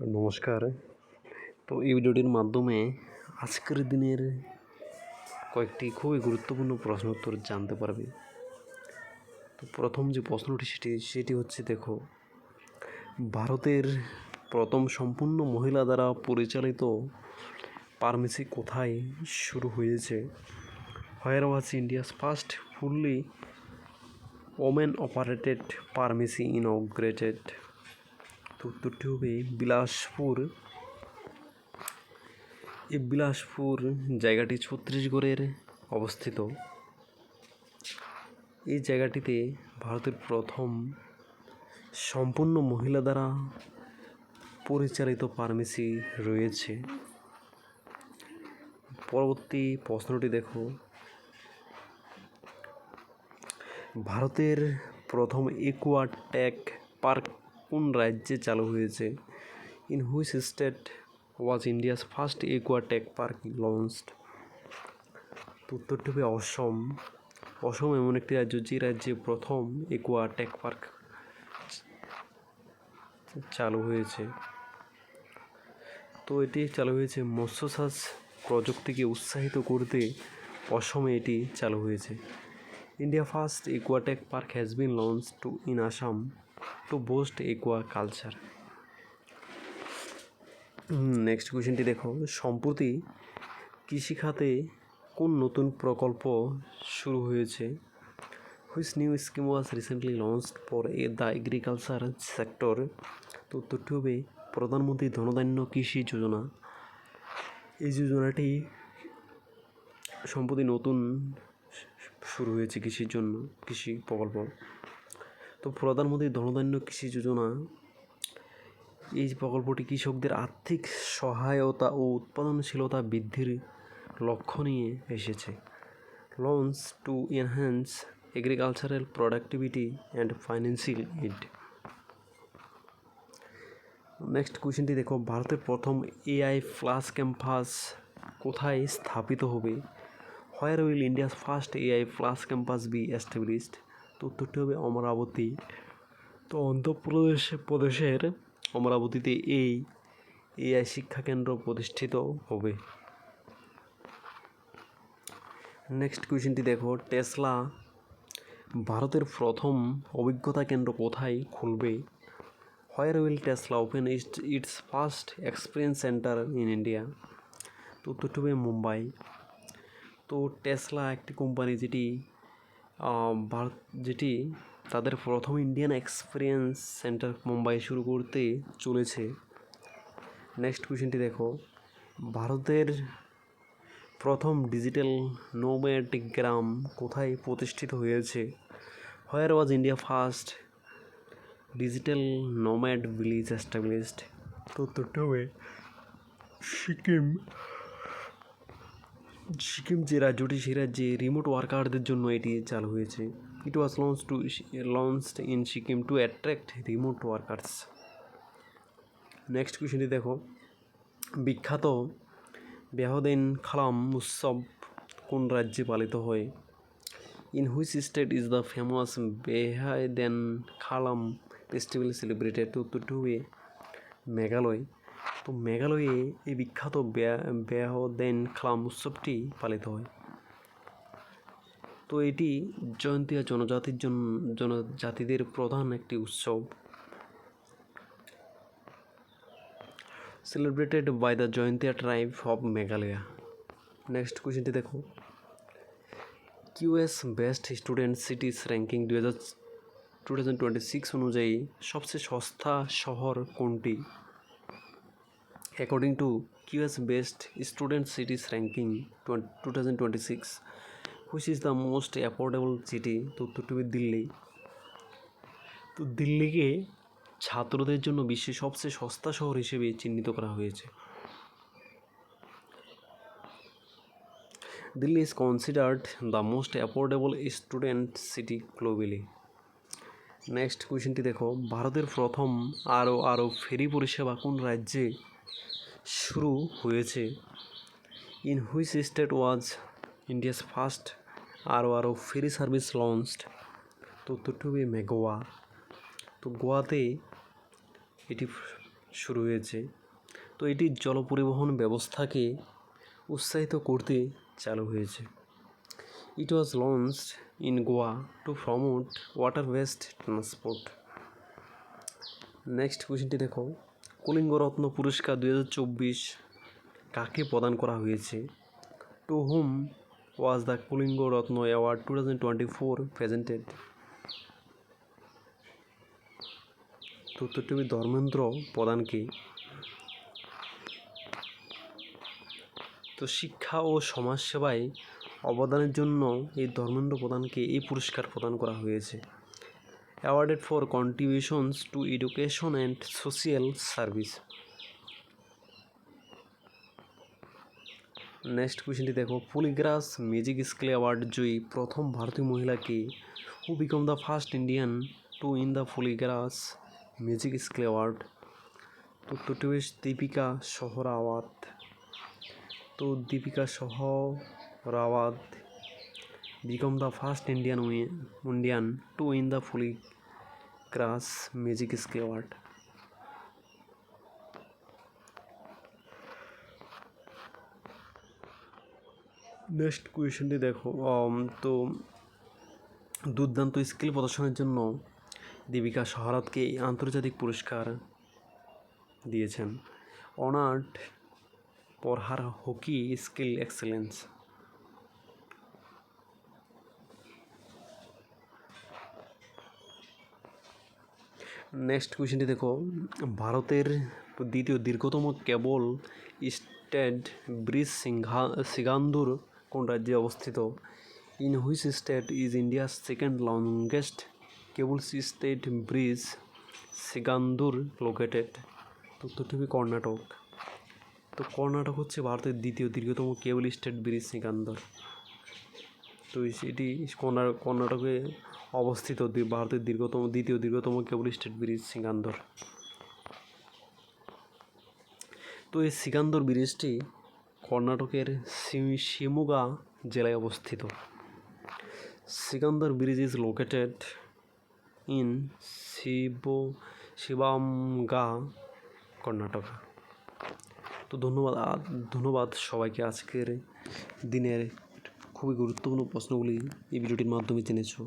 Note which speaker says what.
Speaker 1: নমস্কার। তো এই ভিডিওটির মাধ্যমে আজকের দিনের কয়েকটি খুবই গুরুত্বপূর্ণ প্রশ্ন উত্তর জানতে পারবে। তো প্রথম যে প্রশ্নটি সেটি সেটি হচ্ছে দেখো, ভারতের প্রথম সম্পূর্ণ মহিলা দ্বারা পরিচালিত ফার্মেসি কোথায় শুরু হয়েছে? Where was India's first fully women operated pharmacy inaugurated তো উত্তরটি হবে বিলাসপুর। এই বিলাসপুর জায়গাটি ছত্তিশগড়ের অবস্থিত। এই জায়গাটিতে ভারতের প্রথম সম্পূর্ণ মহিলা দ্বারা পরিচালিত ফার্মেসি রয়েছে। পরবর্তী প্রশ্নটি দেখো। ভারতের প্রথম একুয়াটেক পার্ক কোন রাজ্যে চালু হয়েছে? In which state was India's first aquatech park launched উত্তরটি হবে অসম। অসম এমন একটি রাজ্য যে রাজ্যে প্রথম একুয়াটেক পার্ক চালু হয়েছে। তো এটি চালু হয়েছে মৎস্য চাষ প্রযুক্তিকে উৎসাহিত করতে অসমে এটি চালু হয়েছে। India first aquatech park has been launch to in Assam to boost aqua culture next কোয়েশ্চেনটি দেখো। সম্প্রতি কৃষিখাতে কোন নতুন প্রকল্প শুরু হয়েছে? Which new scheme was recently launch for a the agriculture sector তো উত্তরটি হবে প্রধানমন্ত্রী ধনধান্য কৃষি যোজনা। এই যোজনাটি সম্প্রতি নতুন শুরু হয়েছে কৃষির জন্য, কৃষি প্রকল্প। তো প্রধানমন্ত্রী ধনধান্য কৃষি যোজনা, এই প্রকল্পটি কৃষকদের আর্থিক সহায়তা ও উৎপাদনশীলতা বৃদ্ধির লক্ষ্য নিয়ে এসেছে। Launch to enhance agricultural productivity and financial aid next কোয়েশ্চেনটি দেখো, ভারতের প্রথম এআই ফ্লাস ক্যাম্পাস কোথায় স্থাপিত হবে? Where will India's first AI plus campus be established তো উত্তরটি হবে অমরাবতী। তো অন্ধ্রপ্রদেশ প্রদেশের অমরাবতীতে এই এআই শিক্ষা কেন্দ্র প্রতিষ্ঠিত হবে। নেক্সট কোয়েশ্চেনটি দেখো টেসলা ভারতের প্রথম অভিজ্ঞতা কেন্দ্র কোথায় খুলবে? Where will Tesla open its first experience centre in India তো উত্তরটি হবে মুম্বাই। তো টেসলা একটি কোম্পানি যেটি ভারত যেটি তাদের প্রথম ইন্ডিয়ান এক্সপিরিয়েন্স সেন্টার মুম্বাই শুরু করতে চলেছে। নেক্সট কোয়েশ্চেনটি দেখো। ভারতের প্রথম ডিজিটাল নোম্যাটিক গ্রাম কোথায় প্রতিষ্ঠিত হয়েছে? Where was India first digital nomad village established তো হবে সিকিম। সিকিম যে রাজ্যটি, সেই রাজ্যে রিমোট ওয়ার্কারদের জন্য এটি চালু হয়েছে। It was launch to launched in Sikkim to attract remote workers next কোয়েশ্চেনটি দেখো। বিখ্যাত বেহদেন খালাম উৎসব কোন রাজ্যে পালিত হয়? In which state is the famous Behdienkhlam festival celebrated উত্তরটি হবে মেঘালয়? তো মেঘালয়ে এই বিখ্যাত বেহদেন খালাম উৎসবটি পালিত হয়। তো এটি জয়ন্তীয়া জনজাতির জন্য জনজাতিদের প্রধান একটি উৎসব। Celebrated by the Jaintia tribe of Meghalaya next কোয়েশ্চেনটি দেখো। QS best student cities ranking দু হাজার টু থাউজেন্ড টোয়েন্টি সিক্স অনুযায়ী সবচেয়ে সস্তা শহর কোনটি? According to QS best student cities ranking two twenty six which is the most affordable city তো উত্তরটি হবে দিল্লি। তো দিল্লিকে ছাত্রদের জন্য বিশ্বের সবচেয়ে সস্তা শহর হিসেবে চিহ্নিত করা হয়েছে। Delhi is considered the most affordable student city globally next কোয়েশ্চেনটি দেখো, ভারতের প্রথম আরও আরও ফেরি পরিষেবা কোন রাজ্যে শুরু হয়েছে in which state was India's first ro ro ferry service launched তো উত্তরটি হবে মেঘোয়া তো গোয়াতে এটি শুরু হয়েছে। তো এটি জল পরিবহন ব্যবস্থাকে উৎসাহিত করতে চালু হয়েছে। It was launch in Goa to promote water waste transport next কোয়েশ্চেনটি দেখো। কলিঙ্গ রত্ন পুরস্কার দু হাজার চব্বিশ কাকে প্রদান করা হয়েছে? To whom was the Kalinga Ratna award two thousand twenty four presented উত্তরটি ধর্মেন্দ্র প্রধানকে তো শিক্ষা ও সমাজসেবায় অবদানের জন্য এই ধর্মেন্দ্র প্রধানকে এই পুরস্কার প্রদান করা হয়েছে। Awarded for contributions to education and social service next কোয়েশ্চেনটি দেখো পুলিগ্রাস ম্যাজিক স্কিল অ্যাওয়ার্ড জয়ী প্রথম ভারতীয় মহিলাকে who become the first Indian to in the Poligras magic skill award উত্তরটি হবে দীপিকা সহরাওয়াত তো Dipika Sehrawat become the first Indian Indian to win the crass magic skill award next কোয়েশনটি দেখো um, তো দুর্দান্ত স্কিল প্রদর্শনের জন্য দীপিকা সহরাতকে আন্তর্জাতিক পুরস্কার দিয়েছেন। Honoured for her hockey skill excellence. Next কোয়েশ্চেনটি দেখো। ভারতের দ্বিতীয় দীর্ঘতম কেবল স্টেট ব্রিজ সিংহা, সিগান্দুর কোন রাজ্যে অবস্থিত? ইন হুইচ স্টেট ইজ ইন্ডিয়ার second longest cable stayed bridge Sigandur located. উত্তরটি কর্ণাটক। তো কর্ণাটক হচ্ছে ভারতের দ্বিতীয় দীর্ঘতম কেবল স্টেট ব্রিজ সিকান্দর তো এটি কর্ণাটকে অবস্থিত ভারতের দীর্ঘতম, দ্বিতীয় দীর্ঘতম কেবল স্টেট ব্রিজ সিকান্দর। তো এই সিকান্দর ব্রিজটি কর্ণাটকের শিমোগা জেলায় অবস্থিত। Sikandar bridge is located in Shiv Shivamogga, Karnataka. তো ধন্যবাদ ধন্যবাদ সবাইকে আজকের দিনের খুবই গুরুত্বপূর্ণ প্রশ্নগুলি এই ভিডিওটির মাধ্যমে জেনেছো।